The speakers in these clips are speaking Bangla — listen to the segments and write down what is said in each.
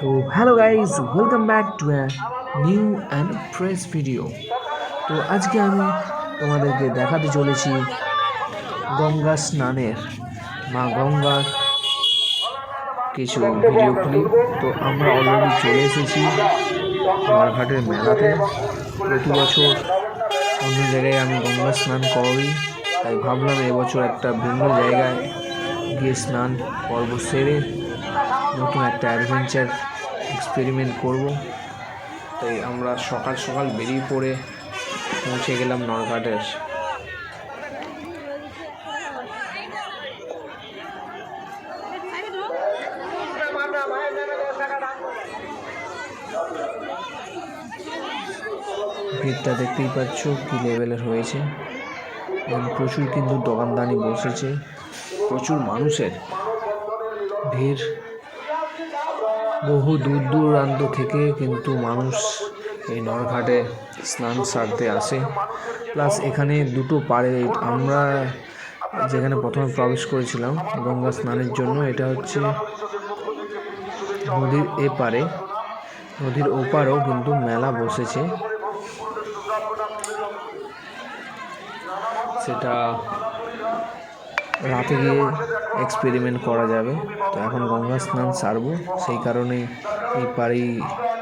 তো hello guys welcome back to a new and fresh video তো আজকে আমি তোমাদেরকে দেখাতে চলেছি গঙ্গা স্নানের। মা গঙ্গার কিছু ভিডিও ক্লিপ তো আমরা অলরেডি চলে এসেছি মারঘাটের মেলাতে। প্রতি বছর অন্য জায়গায় আমি গঙ্গা স্নান করি। তাই ভাবলাম এবছর একটা ভিন্ন জায়গায় গিয়ে স্নান পর্ব সেরে নতুন একটা অ্যাডভেঞ্চার এক্সপেরিমেন্ট করব। তাই আমরা সকাল সকাল বেরিয়ে পড়ে পৌঁছে গেলাম নরঘাটের। ভিড়টা দেখতেই পাচ্ছ কী লেভেলের হয়েছে। এবং প্রচুর কিন্তু দোকানদানি বসেছে। প্রচুর মানুষের ভিড়। বহু দূর দূরান্ত থেকে কিন্তু মানুষ এই নরঘাটে স্নান সারতে আসে। প্লাস এখানে দুটো পাড়ে আমরা যেখানে প্রথমে প্রবেশ করেছিলাম গঙ্গা স্নানের জন্য, এটা হচ্ছে নদীর এপারে নদীর ওপারেও কিন্তু মেলা বসেছে। সেটা রাতে গিয়ে এক্সপেরিমেন্ট করা যাবে। তো এখন গঙ্গা স্নান সারবো। সেই কারণেই এই পাড়েই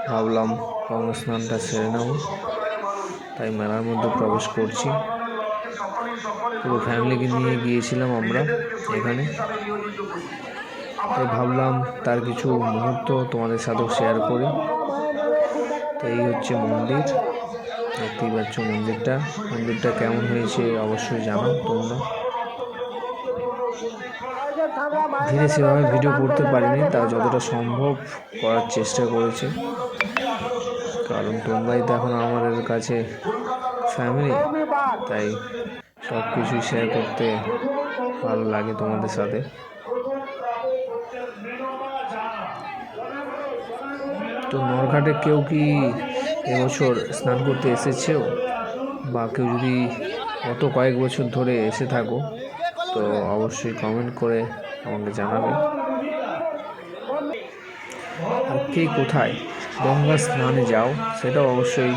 ভাবলাম গঙ্গা স্নানটা সেরে নেব। তাই মেলার মধ্যে প্রবেশ করছি। পুরো ফ্যামিলিকে নিয়ে গিয়েছিলাম আমরা এখানে। তাই ভাবলাম তার কিছু মুহূর্ত তোমাদের সাথেও শেয়ার করি। তো এই হচ্ছে মন্দির। দেখতেই পাচ্ছ মন্দিরটা। মন্দিরটা কেমন হয়েছে অবশ্যই জানো তোমরা। ধীরে সেভাবে ভিডিও করতে পারিনি তা যতটা সম্ভব করার চেষ্টা করেছি। কারণ তোমরাই তো এখন আমাদের কাছে ফ্যামিলি তাই সব কিছুই শেয়ার করতে ভালো লাগে তোমাদের সাথে। তো নরঘাটে কেউ কি এবছর স্নান করতে এসেছেও? বা কেউ যদি গত কয়েক বছর ধরে এসে থাকো তো অবশ্যই কমেন্ট করে আমাকে জানাবে। আর কে কোথায়? গঙ্গা স্নানে যাও, সেটাও অবশ্যই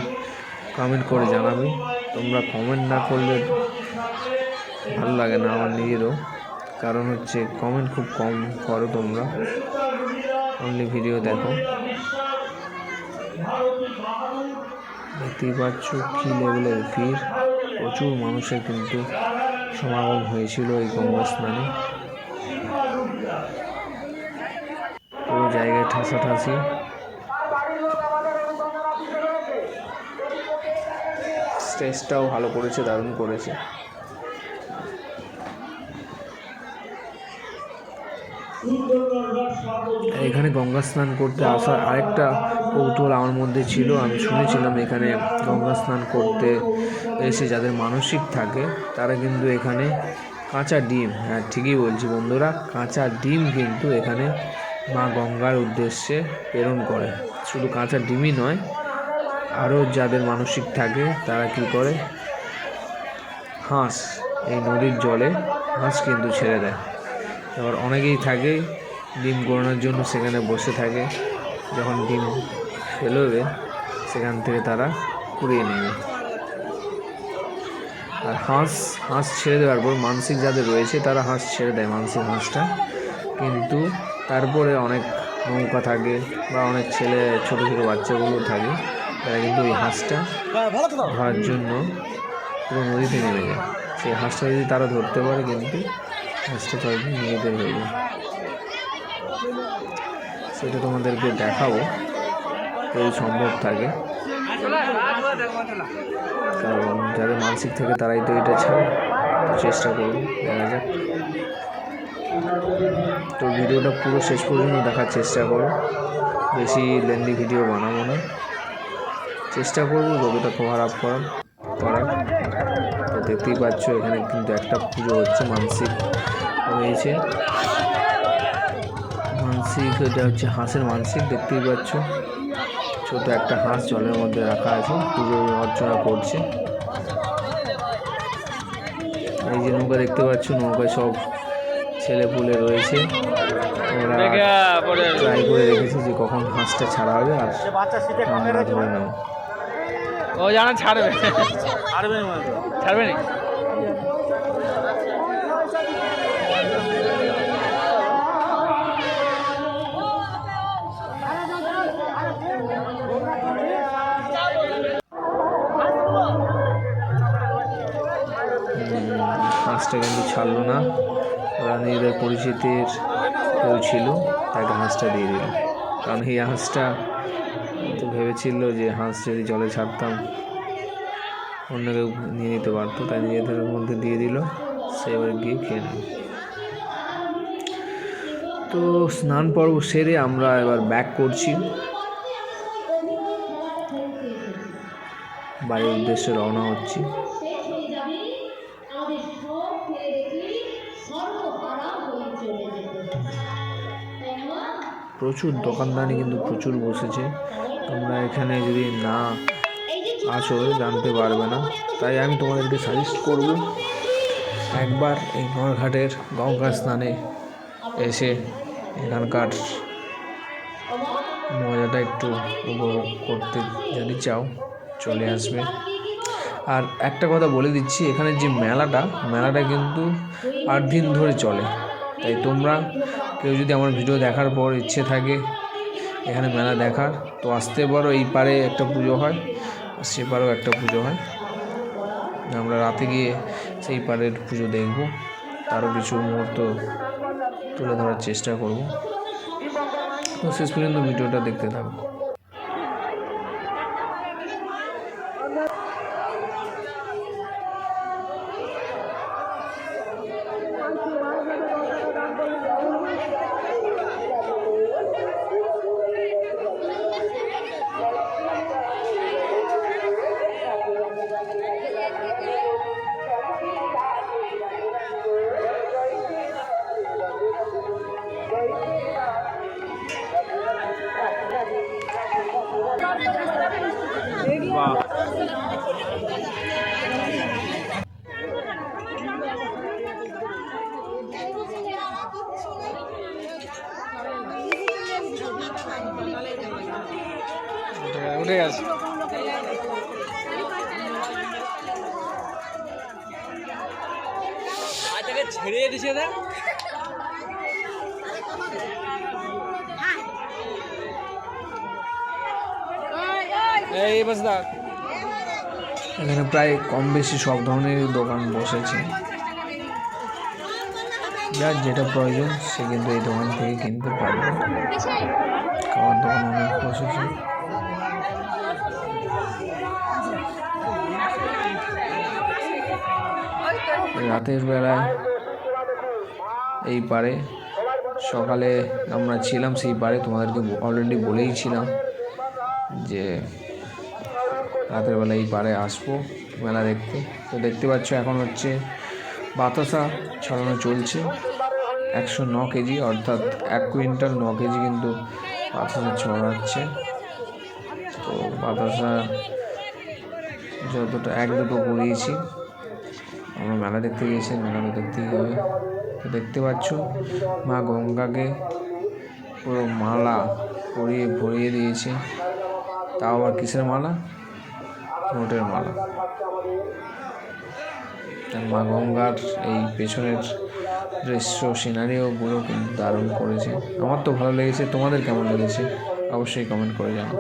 কমেন্ট করে জানাবে। তোমরা কমেন্ট না করলে ভালো লাগে না আমার নিজেরও। কারণ হচ্ছে কমেন্ট খুব কম করো তোমরা। অনলি ভিডিও দেখো। দেখতেই পাচ্ছ কী লেভেলের ভিড়। প্রচুর মানুষের কিন্তু সমাগম হয়েছিল এই গঙ্গা স্নানে। পুরো জায়গায় ঠাসাঠাসি। স্টেজটাও ভালো করেছে, দারুণ করেছে। এখানে গঙ্গা স্নান করতে আসার আরেকটা কৌতূহল আমার মধ্যে ছিল। আমি শুনেছিলাম এখানে গঙ্গা স্নান করতে এসে যাদের মানসিক থাকে, তারা কিন্তু এখানে কাঁচা ডিম হ্যাঁ ঠিকই বলছি বন্ধুরা, কাঁচা ডিম কিন্তু এখানে মা গঙ্গার উদ্দেশ্যে প্রেরণ করে। শুধু কাঁচা ডিমই নয়, আরও যাদের মানসিক থাকে তারা কি করে? হাঁস, এই নদীর জলে হাঁস কিন্তু ছেড়ে দেয়। এবার অনেকেই থাকে ডিম গোড়ানোর জন্য সেখানে বসে থাকে, যখন ডিম ফেলবে সেখান থেকে তারা কুড়িয়ে নেবে। আর হাঁস হাঁস ছেড়ে দেওয়ার পর মানসিক যাদের রয়েছে, তারা হাঁস ছেড়ে দেয় মানসিক হাঁসটা। কিন্তু তারপরে অনেক নৌকা থাকে বা অনেক ছেলে, ছোটো ছোটো বাচ্চাগুলো থাকে, তারা কিন্তু ওই হাঁসটা ধরার জন্য পুরো নদীতে নেমে যায়। সেই হাঁসটা যদি তারা ধরতে পারে কিন্তু হাঁসটা তাদের নিজেদের হয়ে যায়। সেটা তোমাদেরকে দেখাবো, যদি সম্ভব থাকে। কারণ যাদের মানসিক থাকে তারাই তো এটা ছাড়ে চেষ্টা করব দেখা যাক। তো ভিডিওটা পুরো শেষ পর্যন্ত দেখার চেষ্টা করো বেশি লেন্দি ভিডিও বানাবো না। চেষ্টা করব যতটা কভার আপ করার করার। তো দেখতেই পাচ্ছ, এখানে কিন্তু একটা পুজো হচ্ছে, মানসিক রয়েছে মানসিক, এটা হচ্ছে হাঁসের মানসিক, দেখতেই পাচ্ছ। ছোট একটা হাঁস জলের মধ্যে রাখা আছে পুজো অর্চনা করছে। এই যে নৌকা দেখতে পাচ্ছ নৌকায় সব ছেলে পুলে রয়েছে। ওরা ট্রাই করে রেখেছে যে কখন হাঁসটা ছাড়া হবে আর আমরা ধরে নেব। ও জানা ছাড়বে। ছাড়বে না? হাঁসটা কিন্তু ছাড়লো না। ওরা নিজেদের পরিচিতির কেউ ছিল তাকে হাঁসটা দিয়ে দিল। কারণ এই হাঁসটা তো ভেবেছিল যে হাঁস যদি জলে ছাড়তাম, অন্য কেউ নিয়ে নিতে পারতো, তাই নিজেদের মধ্যে দিয়ে দিল। সে এবার গিয়ে খেয়ে নেব তো স্নান পর্ব সেরে আমরা এবার ব্যাক করছি। বাড়ির উদ্দেশ্যে রওনা হচ্ছি। প্রচুর দোকানদানি কিন্তু প্রচুর বসেছে। তোমরা এখানে যদি না আসো জানতে পারবে না। তাই আমি তোমাদেরকে সাজেস্ট করব একবার এই নরঘাটের গঙ্গা স্নানে এসে এখানকার মজাটা একটু উপভোগ করতে যদি চাও চলে আসবে। আর একটা কথা বলে দিচ্ছি, এখানে যে মেলাটা মেলাটা কিন্তু আট দিন ধরে চলে। তাই তোমরা কেউ যদি আমার ভিডিও দেখার পর ইচ্ছে থাকে এখানে মেলা দেখার, তো আসতে পারো, এই পারে একটা পুজো হয় সে পারেও একটা পুজো হয়। আমরা রাতে গিয়ে সেই পারের পুজো দেখব তারও কিছু মুহূর্ত তুলে ধরার চেষ্টা করব। তো শেষ পর্যন্ত ভিডিওটা দেখতে থাকো। উঠে গেছে ছেড়ে দিছে না এই এখানে প্রায় কম বেশি সব ধরনের দোকান বসেছে। যার যেটা প্রয়োজন, সে কিন্তু এই দোকান থেকে কিনতে পারবে। খাওয়ার দোকান অনেক বসেছে। রাতের বেলায় এই পারে, সকালে আমরা ছিলাম সেই পারে, তোমাদেরকে অলরেডি বলেই ছিলাম যে রাতের বেলা এই পারে আসব মেলা দেখতে। তো দেখতে পাচ্ছ এখন হচ্ছে বাতাসা ছড়ানো চলছে। একশো ন কেজি অর্থাৎ এক কুইন্টাল ন কেজি কিন্তু বাতাসা ছড়াচ্ছে। তো বাতাসা যতটা এক দুটো করিয়েছি। আমরা মেলা দেখতে গিয়েছি, মেলা তো দেখতেই হবে। তো দেখতে পাচ্ছ, মা গঙ্গাকে পুরো মালা পরিয়ে ভরিয়ে দিয়েছে। তাও আবার কিসের মালা? নোটের মালা। মা গঙ্গার এই পেছনের দৃশ্য সিনারিওগুলো কিন্তু দারুণ করেছে। আমার তো ভালো লেগেছে। তোমাদের কেমন লেগেছে? অবশ্যই কমেন্ট করে জানাও।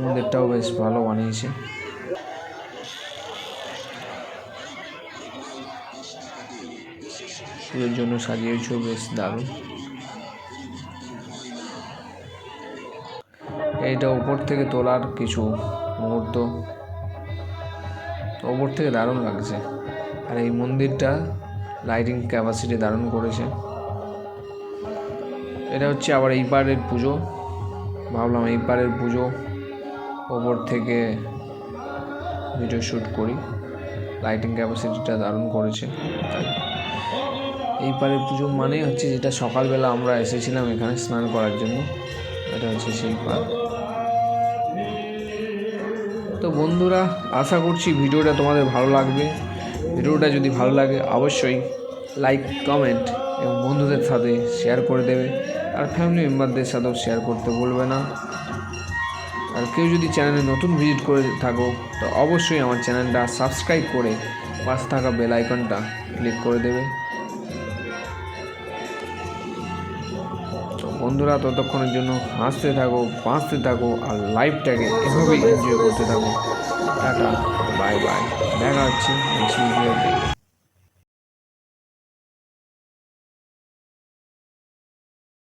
মন্দিরটাও বেশ ভালো বানিয়েছে। পুজোর জন্য সাজিয়েছেও বেশ দারুণ। এইটা ওপর থেকে তোলার কিছু মুহূর্ত। ওপর থেকে দারুণ লাগছে। আর এই মন্দিরটা লাইটিং ক্যাপাসিটি দারুণ করেছে। এটা হচ্ছে আবার এই পারের পুজো। ভাবলাম এই পারের পুজো ওপর থেকে ভিডিও শ্যুট করি। লাইটিং ক্যাপাসিটিটা দারুণ করেছে। এই পারের পুজো মানে হচ্ছে যেটা সকালবেলা আমরা এসেছিলাম এখানে স্নান করার জন্য। এটা হচ্ছে সেই পার তো বন্ধুরা, আশা করছি ভিডিওটা তোমাদের ভালো লাগবে। ভিডিওটা যদি ভালো লাগে, অবশ্যই লাইক কমেন্ট এবং বন্ধুদের সাথে শেয়ার করে দেবে। আর ফ্যামিলি মেম্বারদের সাথেও শেয়ার করতে বলবে না। আর কেউ যদি চ্যানেলে নতুন ভিজিট করে থাকো, তো অবশ্যই আমার চ্যানেলটা সাবস্ক্রাইব করে পাশে থাকা বেল আইকনটা ক্লিক করে দেবে। বন্ধুরা, ততক্ষণের জন্য হাসতে থাকো, বাঁচতে থাকো, আর লাইফটাকে এভাবেই এনজয় করতে থাকো। টাটা বাই বাই দেখা হচ্ছে